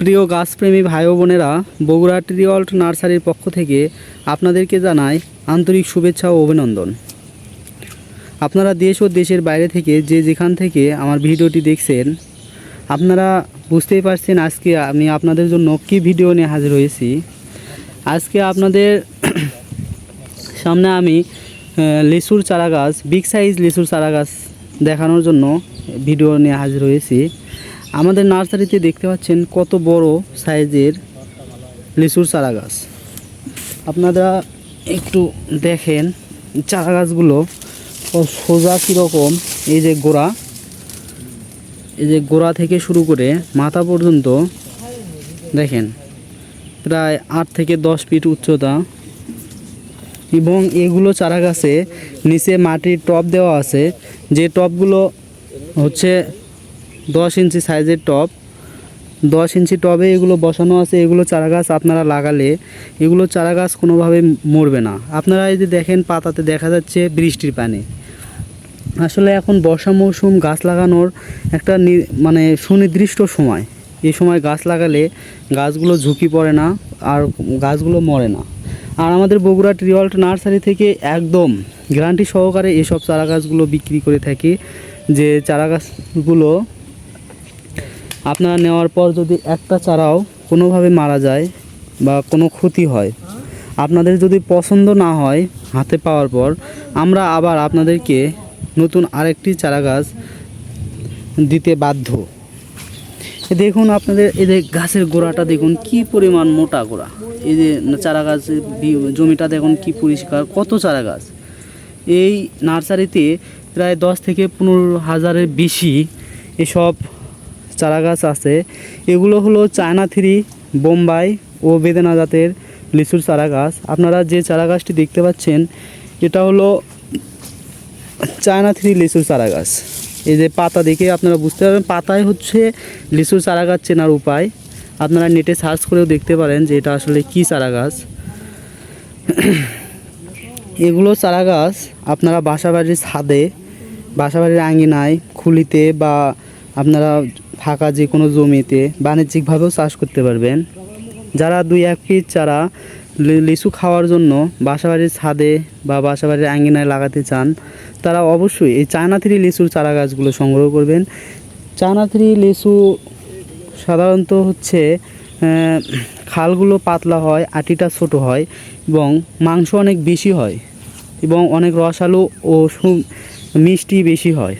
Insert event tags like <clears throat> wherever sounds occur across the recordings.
প্রিয় গাছপ্রেমী ভাই বোনেরা, বগুড়া ট্রিওল্ট নার্সারির পক্ষ থেকে আপনাদেরকে জানাই আন্তরিক শুভেচ্ছা ও অভিনন্দন। আপনারা দেশ ও দেশের বাইরে থেকে যে যেখান থেকে আমার ভিডিওটি দেখছেন, আপনারা বুঝতেই পারছেন আজকে আমি আপনাদের জন্য কী ভিডিও নিয়ে হাজির হয়েছি। আজকে আপনাদের <clears throat> সামনে আমি লিচুর চারা গাছ বিগ সাইজ লিচুর চারা গাছ দেখানোর জন্য ভিডিও নিয়ে হাজির হয়েছি। আমাদের নার্সারিতে দেখতে পাচ্ছেন কত বড় সাইজের লিচুর চারা গাছ আপনারা একটু দেখেন চারা গাছগুলো সোজা কীরকম, এই যে গোড়া। এই যে গোড়া থেকে শুরু করে মাথা পর্যন্ত দেখেন, প্রায় আট থেকে দশ ফিট উচ্চতা। এবং এগুলো চারা গাছে নিচে মাটির টব দেওয়া আছে, যে টবগুলো হচ্ছে দশ ইঞ্চি সাইজের টব। দশ ইঞ্চি টবে এগুলো বসানো আছে, এগুলো চারা গাছ আপনারা লাগালে এগুলো চারা গাছ কোনোভাবে মরবে না। আপনারা এই যে দেখেন পাতাতে দেখা যাচ্ছে বৃষ্টির পানি। আসলে এখন বর্ষা মৌসুম, গাছ লাগানোর একটা মানে সুনির্দিষ্ট সময়। এই সময় গাছ লাগালে গাছগুলো ঝুঁকি পড়ে না আর গাছগুলো মরে না। আর আমাদের বগুড়া ট্রিওল্ট নার্সারি থেকে একদম গ্যারান্টি সহকারে এসব চারা গাছগুলো বিক্রি করে থাকি, যে চারা গাছগুলো আপনারা নেওয়ার পর যদি একটা চারাও কোনোভাবে মারা যায় বা কোনো ক্ষতি হয়, আপনাদের যদি পছন্দ না হয় হাতে পাওয়ার পর, আমরা আবার আপনাদেরকে নতুন আরেকটি চারা গাছ দিতে বাধ্য। দেখুন আপনাদের যে গাছের গোড়াটা দেখুন, কি পরিমাণ মোটা গোড়া। এই যে চারা গাছের জমিটা দেখুন কি পরিষ্কার, কত চারা গাছ এই নার্সারিতে প্রায় দশ থেকে পনেরো হাজারের বেশি এসব চারা গাছ আছে। এগুলো হলো চায়না থ্রি, বোম্বাই ও বেদেনা জাতের লিচুর চারা গাছ আপনারা যে চারা গাছটি দেখতে পাচ্ছেন, এটা হলো চায়না থ্রি লিচুর চারা গাছ এই যে পাতা দেখে আপনারা বুঝতে পারবেন, পাতায় হচ্ছে লিচুর চারা গাছ চেনার উপায়। আপনারা নেটে সার্চ করেও দেখতে পারেন যে এটা আসলে কি চারা গাছ এগুলো চারা গাছ আপনারা বাসাবাড়ির ছাদে, বাসাবাড়ির আঙিনায়, খুলিতে বা আপনারা ফাঁকা যে কোনো জমিতে বাণিজ্যিকভাবেও চাষ করতে পারবেন। যারা দুই এক পিস চারা লিচু খাওয়ার জন্য বাসাবাড়ির ছাদে বা বাসাবাড়ির আঙ্গিনায় লাগাতে চান, তারা অবশ্যই এই চায়না থ্রি লিচুর চারা গাছগুলো সংগ্রহ করবেন। চায়না থ্রি লিচু সাধারণত হচ্ছে খালগুলো পাতলা হয়, আটিটা ছোট হয় এবং মাংস অনেক বেশি হয় এবং অনেক রসালো ও মিষ্টি বেশি হয়।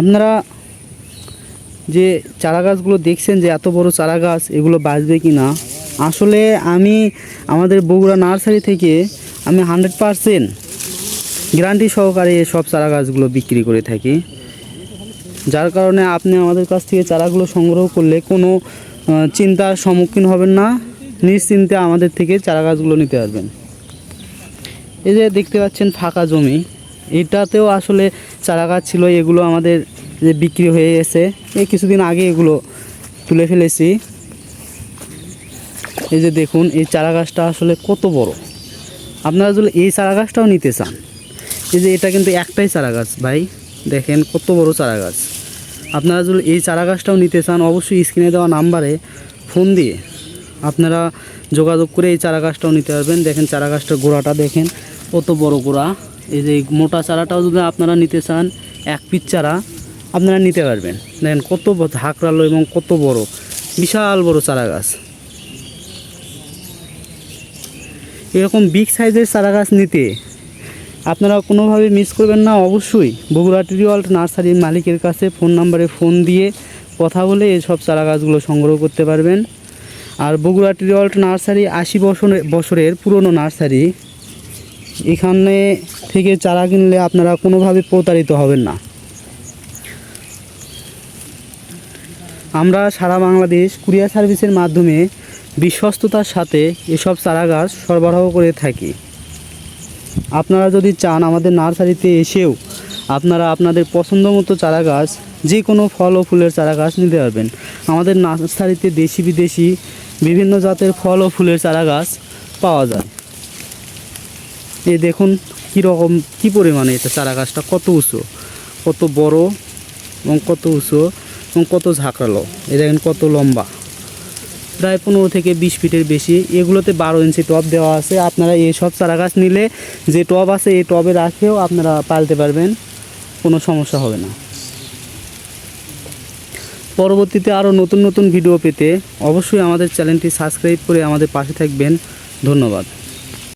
আপনারা যে চারা গাছগুলো দেখছেন যে এত বড় চারা গাছ এগুলো বাঁচবে কি না আসলে আমি আমাদের বগুড়া নার্সারি থেকে আমি হান্ড্রেড পারসেন্ট গ্যারান্টি সহকারে সব চারা গাছগুলো বিক্রি করে থাকি। যার কারণে আপনি আমাদের কাছ থেকে চারাগুলো সংগ্রহ করলে কোনো চিন্তার সম্মুখীন হবেন না। নিশ্চিন্তে আমাদের থেকে চারা গাছগুলো নিতে পারবেন। এই যে দেখতে পাচ্ছেন ফাঁকা জমি, এটাতেও আসলে চারা গাছ ছিল, এগুলো আমাদের যে বিক্রি হয়ে গেছে। এই কিছুদিন আগে এগুলো তুলে ফেলেছি। এই যে দেখুন, এই চারা গাছটা আসলে কত বড়। আপনারা যদি এই চারা গাছটাও নিতে চান, এই যে এটা কিন্তু একটাই চারা গাছ ভাই। দেখেন কত বড় চারা গাছ। আপনারা যদি এই চারা গাছটাও নিতে চান, অবশ্যই স্ক্রিনে দেওয়া নাম্বারে ফোন দিয়ে আপনারা যোগাযোগ করে এই চারা গাছটাও নিতে পারবেন। দেখেন চারা গাছটার গোড়াটা দেখেন, কত বড় গোড়া। এই যে মোটা চারাটাও যদি আপনারা নিতে চান, এক পিস চারা। আপনারা নিতে পারবেন। দেখেন কত ঝাঁকড়ালো এবং কত বড়, বিশাল বড় চারা গাছ এরকম বিগ সাইজের চারা গাছ নিতে আপনারা কোনোভাবে মিস করবেন না, অবশ্যই বগুড়া ট্রিওয়াল্ট নার্সারির মালিকের কাছে ফোন নাম্বারে ফোন দিয়ে কথা বলে এসব চারা গাছগুলো সংগ্রহ করতে পারবেন। আর বগুড়া ট্রিওয়াল্ট নার্সারি আশি বছরের বছরের পুরনো নার্সারি, এখানে থেকে চারা কিনলে আপনারা কোনোভাবে প্রতারিত হবেন না। আমরা সারা বাংলাদেশ কুরিয়ার সার্ভিসের মাধ্যমে বিশ্বস্ততার সাথে এসব চারা গাছ সরবরাহ করে থাকি। আপনারা যদি চান আমাদের নার্সারিতে এসেও আপনারা আপনাদের পছন্দ মতো চারা গাছ যে কোনো ফল ও ফুলের চারা গাছ নিতে পারবেন। আমাদের নার্সারিতে দেশি বিদেশি বিভিন্ন জাতের ফল ও ফুলের চারা গাছ পাওয়া যায়। এ দেখুন কীরকম কী পরিমাণে এটা চারা গাছটা কত উঁচু, কত বড় এবং কত উঁচু। কত ঝাঁকড়ালো এ দেখেন কত লম্বা। প্রায় পনেরো থেকে বিশ ফিটের বেশি। এগুলোতে বারো ইঞ্চি টব দেওয়া আছে। আপনারা এই সব চারা গাছ নিলে যে টব আছে, এই টবে রাখেও আপনারা পালতে পারবেন। কোনো সমস্যা হবে না। পরবর্তীতে আরও নতুন নতুন ভিডিও পেতে অবশ্যই আমাদের চ্যানেলটি সাবস্ক্রাইব করে আমাদের পাশে থাকবেন। ধন্যবাদ।